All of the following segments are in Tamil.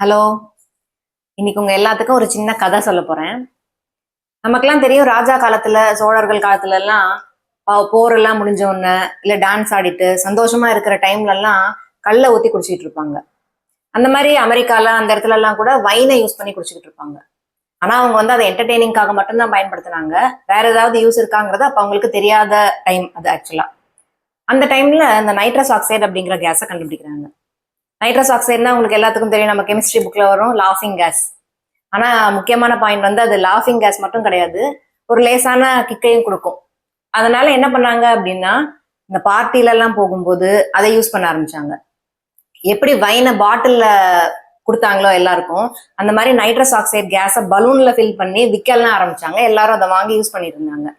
ஹலோ இன்னைக்கு உங்க எல்லாத்துக்கும் ஒரு சின்ன கதை சொல்ல போறேன். நமக்கெல்லாம் தெரியும் ராஜா காலத்துல சோழர்கள் காலத்துல எல்லாம் போர் எல்லாம் முடிஞ்ச உடனே இல்ல டான்ஸ் ஆடிட்டு சந்தோஷமா இருக்கிற டைம்ல எல்லாம் கல்லை ஊத்தி குடிச்சிட்டு இருப்பாங்க. அந்த மாதிரி அமெரிக்கால அந்த இடத்துல எல்லாம் கூட வைனை யூஸ் பண்ணி குடிச்சிட்டு இருப்பாங்க. ஆனா அவங்க வந்து அதை என்டர்டெய்னிங்காக மட்டும்தான் பயன்படுத்தினாங்க. வேற ஏதாவது யூஸ் இருக்காங்கிறது அப்ப அவங்களுக்கு தெரியாத டைம் அது ஆக்சுவலா அந்த டைம்ல இந்த நைட்ரஸ் ஆக்சைடு அப்படிங்கிற கேஸை கண்டுபிடிக்கிறாங்க. நைட்ரஸ் ஆக்சைடுனா உங்களுக்கு எல்லாத்துக்கும் தெரியும். நம்ம கெமிஸ்ட்ரி புக்ல வரும். லாஃபிங் கேஸ் ஆனால் முக்கியமான பாயிண்ட் வந்து அது லாஃபிங் கேஸ் மட்டும் கிடையாது. ஒரு லேசான கிக்கையும் கொடுக்கும். அதனால என்ன பண்ணாங்க அப்படின்னா இந்த பார்ட்டிலெல்லாம் போகும்போது அதை யூஸ் பண்ண ஆரம்பிச்சாங்க. எப்படி வைனை பாட்டிலில் கொடுத்தாங்களோ எல்லாருக்கும் அந்த மாதிரி நைட்ரஸ் ஆக்சைடு கேஸை பலூன்ல ஃபில் பண்ணி விற்கலாம் ஆரம்பிச்சாங்க. எல்லாரும் அதை வாங்கி யூஸ் பண்ணிட்டு இருந்தாங்க.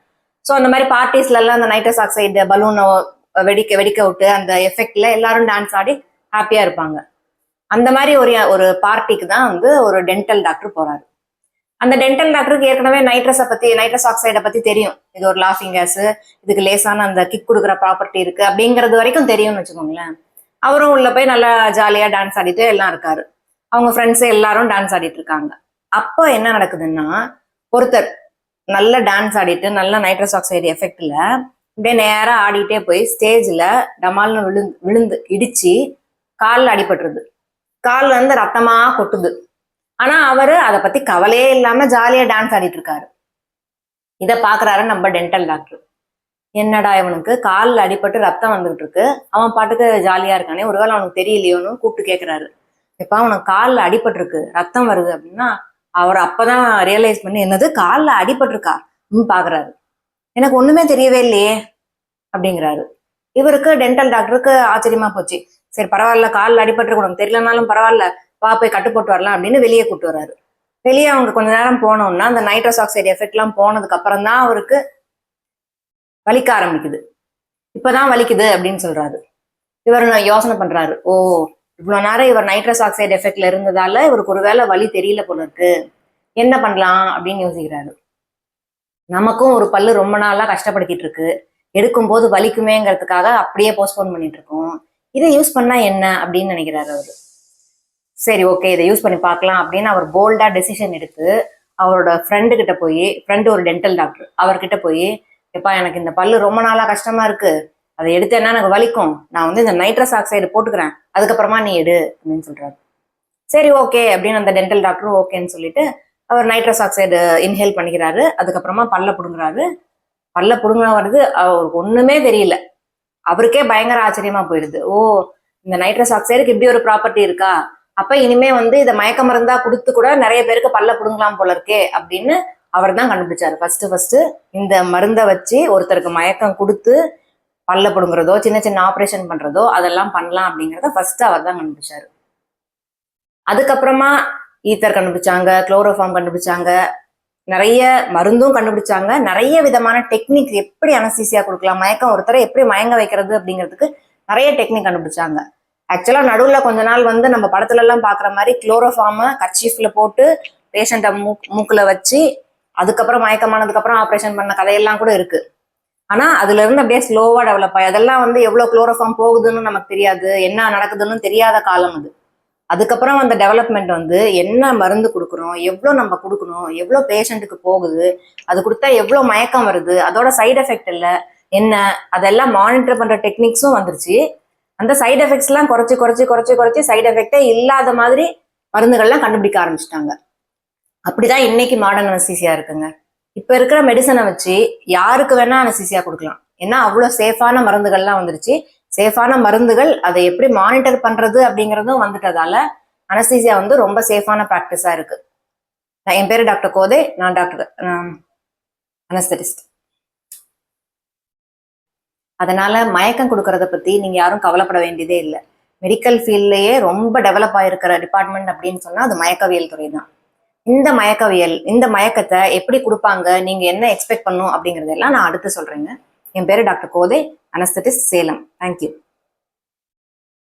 ஸோ அந்த மாதிரி பார்ட்டிஸ்ல எல்லாம் அந்த நைட்ரஸ் ஆக்சைடு பலூனை வெடிக்க வெடிக்க விட்டு அந்த எஃபெக்ட்ல எல்லாரும் டான்ஸ் ஆடி ஹாப்பியா இருப்பாங்க. அந்த மாதிரி ஒரு ஒரு பார்ட்டிக்கு தான் வந்து ஒரு டென்டல் டாக்டர் போறாரு. அந்த டென்டல் டாக்டருக்கு ஏற்கனவே நைட்ரஸை பத்தி நைட்ரஸ் ஆக்சைடை பத்தி தெரியும். இது ஒரு லாஃபிங் கேஸ் இதுக்கு லேசான அந்த கிக் கொடுக்குற ப்ராப்பர்ட்டி இருக்கு அப்படிங்கிறது வரைக்கும் தெரியும்னு வச்சுக்கோங்களேன். அவரும் உள்ள போய் நல்லா ஜாலியா டான்ஸ் ஆடிட்டு எல்லாம் இருக்காரு. அவங்க ஃப்ரெண்ட்ஸ் எல்லாரும் டான்ஸ் ஆடிட்டு இருக்காங்க. அப்போ என்ன நடக்குதுன்னா ஒருத்தர் நல்ல டான்ஸ் ஆடிட்டு நல்ல நைட்ரஸ் ஆக்சைடு எஃபெக்ட்ல அப்படியே நேரா ஆடிட்டே போய் ஸ்டேஜ்ல டமால்னு விழுந்து விழுந்து இடிச்சு காலில் அடிபட்டுருது. கால் வந்து ரத்தமா கொட்டுது. ஆனா அவரு அதை பத்தி கவலையே இல்லாம ஜாலியா டான்ஸ் ஆடிட்டு இருக்காரு. இதை பாக்குறாரு நம்ம டென்டல் டாக்டர் என்னடா இவனுக்கு? காலில் அடிபட்டு ரத்தம் வந்துகிட்டு இருக்கு. அவன் பாட்டுக்கு ஜாலியா இருக்கானே. ஒருவேளை அவனுக்கு தெரியலையோன்னு கூப்பிட்டு கேக்குறாரு. இப்ப அவனுக்கு காலில் அடிபட்டிருக்கு. ரத்தம் வருது அப்படின்னா அவர் அப்பதான் ரியலைஸ் பண்ணி என்னது? காலில் அடிபட்டிருக்கா? ம் பாக்குறாரு. எனக்கு ஒண்ணுமே தெரியவே இல்லையே. அப்படிங்கிறாரு. இவருக்கு டென்டல் டாக்டருக்கு ஆச்சரியமா போச்சு. சரி பரவாயில்ல காலில் அடிபட்டு உனக்கு தெரியலனாலும் பரவாயில்ல வா போய் கட்டு போட்டு வரலாம் அப்படின்னு வெளியே கூட்டு வர்றாரு. வெளியே அவங்க கொஞ்ச நேரம் போனோம்னா அந்த நைட்ரஸ் ஆக்சைடு எஃபெக்ட்லாம் போனதுக்கு அப்புறம் தான் அவருக்கு வலிக்க ஆரம்பிக்குது. இப்பதான் வலிக்குது அப்படின்னு சொல்றாரு. இவர் யோசனை பண்றாரு. ஓ இவ்வளோ நேரம் இவர் நைட்ரஸ் ஆக்சைடு எஃபெக்ட்ல இருந்ததால இவருக்கு ஒருவேளை வலி தெரியல போல இருக்கு. என்ன பண்ணலாம் அப்படின்னு யோசிக்கிறாரு. நமக்கும் ஒரு பல்லு ரொம்ப நாளா கஷ்டப்படுத்திட்டு இருக்கு. எடுக்கும்போது வலிக்குமேங்கிறதுக்காக அப்படியே போஸ்ட்போன் பண்ணிட்டு இருக்கோம். இதை யூஸ் பண்ணா என்ன அப்படின்னு நினைக்கிறாரு அவரு. சரி ஓகே இதை யூஸ் பண்ணி பார்க்கலாம் அப்படின்னு அவர் போல்டா டெசிஷன் எடுத்து அவரோட ஃப்ரெண்டு கிட்ட போய் ஃப்ரெண்டு ஒரு டென்டல் டாக்டர் அவர்கிட்ட போய் எப்பா எனக்கு இந்த பல்லு ரொம்ப நாளா கஷ்டமா இருக்கு. அதை எடுத்தேன்னா எனக்கு வலிக்கும்? நான் வந்து இந்த நைட்ரஸ் ஆக்சைடு போட்டுக்கிறேன். அதுக்கப்புறமா நீ எடு அப்படின்னு சொல்றாரு. சரி ஓகே அப்படின்னு அந்த டென்டல் டாக்டரும் ஓகேன்னு சொல்லிட்டு அவர் நைட்ரஸ் ஆக்சைடு இன்ஹேல் பண்ணிக்கிறாரு. அதுக்கப்புறமா பல்ல புடுங்குறாரு. பல்ல புடுங்கின வருது அவருக்கு ஒண்ணுமே தெரியல. அவருக்கே பயங்கர ஆச்சரியமா போயிடுது. ஓ இந்த நைட்ரஸ் ஆக்சைடுக்கு இப்படி ஒரு ப்ராப்பர்ட்டி இருக்கா? அப்ப இனிமே வந்து இதை மயக்க மருந்தா கொடுத்து கூட நிறைய பேருக்கு பல்ல புடுங்கலாம் போல இருக்கே அப்படின்னு அவர் தான் கண்டுபிடிச்சாரு. ஃபர்ஸ்ட் ஃபர்ஸ்ட் இந்த மருந்தை வச்சு ஒருத்தருக்கு மயக்கம் கொடுத்து பல்ல புடுங்குறதோ சின்ன சின்ன ஆப்ரேஷன் பண்றதோ அதெல்லாம் பண்ணலாம் அப்படிங்கிறத ஃபர்ஸ்ட் அவர் தான் கண்டுபிடிச்சாரு. அதுக்கப்புறமா ஈத்தர் கண்டுபிடிச்சாங்க குளோரோஃபார்ம் கண்டுபிடிச்சாங்க நிறைய மருந்தும் கண்டுபிடிச்சாங்க. நிறைய விதமான டெக்னிக் எப்படி அனஸ்தீசியா கொடுக்கலாம் மயக்கம் ஒருத்தரை எப்படி மயங்க வைக்கிறது அப்படிங்கிறதுக்கு நிறைய டெக்னிக் கண்டுபிடிச்சாங்க. ஆக்சுவலா நடுவுல கொஞ்ச நாள் வந்து நம்ம படத்துல எல்லாம் பாக்குற மாதிரி குளோரோஃபார்ம கர்ச்சீஃப்ல போட்டு பேஷண்ட்டை மூக் மூக்குல வச்சு அதுக்கப்புறம் மயக்கமானதுக்கு அப்புறம் ஆப்ரேஷன் பண்ண கதையெல்லாம் கூட இருக்கு. ஆனா அதுல இருந்து அப்படியே ஸ்லோவா டெவலப் ஆகி அதெல்லாம் வந்து எவ்வளவு குளோரோஃபார்ம் போகுதுன்னு நமக்கு தெரியாது என்ன நடக்குதுன்னு தெரியாத காலம் அது. அதுக்கப்புறம் அந்த டெவலப்மெண்ட் வந்து என்ன மருந்து கொடுக்குறோம் எவ்வளோ நம்ம கொடுக்கணும் எவ்வளோ பேஷண்ட்டுக்கு போகுது அது கொடுத்தா எவ்வளோ மயக்கம் வருது அதோட சைடு எஃபெக்ட் இல்லை என்ன அதெல்லாம் மானிட்டர் பண்ணுற டெக்னிக்ஸும் வந்துருச்சு. அந்த சைடு எஃபெக்ட்ஸ்லாம் குறைச்சி குறைச்சி குறைச்சி குறைச்சி சைடு எஃபெக்டே இல்லாத மாதிரி மருந்துகள்லாம் கண்டுபிடிக்க ஆரம்பிச்சிட்டாங்க. அப்படிதான் இன்னைக்கு மாடர்ன் அனசிசியா இருக்குங்க. இப்ப இருக்கிற மெடிசனை வச்சு யாருக்கு வேணா அனசிசியா கொடுக்கலாம். ஏன்னா அவ்வளோ சேஃபான மருந்துகள்லாம் வந்துருச்சு. சேஃபான மருந்துகள் அதை எப்படி மானிட்டர் பண்றது அப்படிங்கிறதும் வந்துட்டதால அனஸ்தீசியா வந்து ரொம்ப சேஃபான ப்ராக்டிஸா இருக்கு. என் பேரு டாக்டர் கோதே நான் டாக்டர் அனஸ்தடிஸ்ட் அதனால மயக்கம் கொடுக்கறத பத்தி நீங்க யாரும் கவலைப்பட வேண்டியதே இல்லை. மெடிக்கல் ஃபீல்ட்லயே ரொம்ப டெவலப் ஆயிருக்கிற டிபார்ட்மெண்ட் அப்படின்னு சொன்னா அது மயக்கவியல் துறை தான். இந்த மயக்கவியல் இந்த மயக்கத்தை எப்படி கொடுப்பாங்க நீங்க என்ன எக்ஸ்பெக்ட் பண்ணும் அப்படிங்கறதெல்லாம் நான் அடுத்து சொல்றேங்க. என் பேரு doctor கோதே anaesthetist Salem. Thank you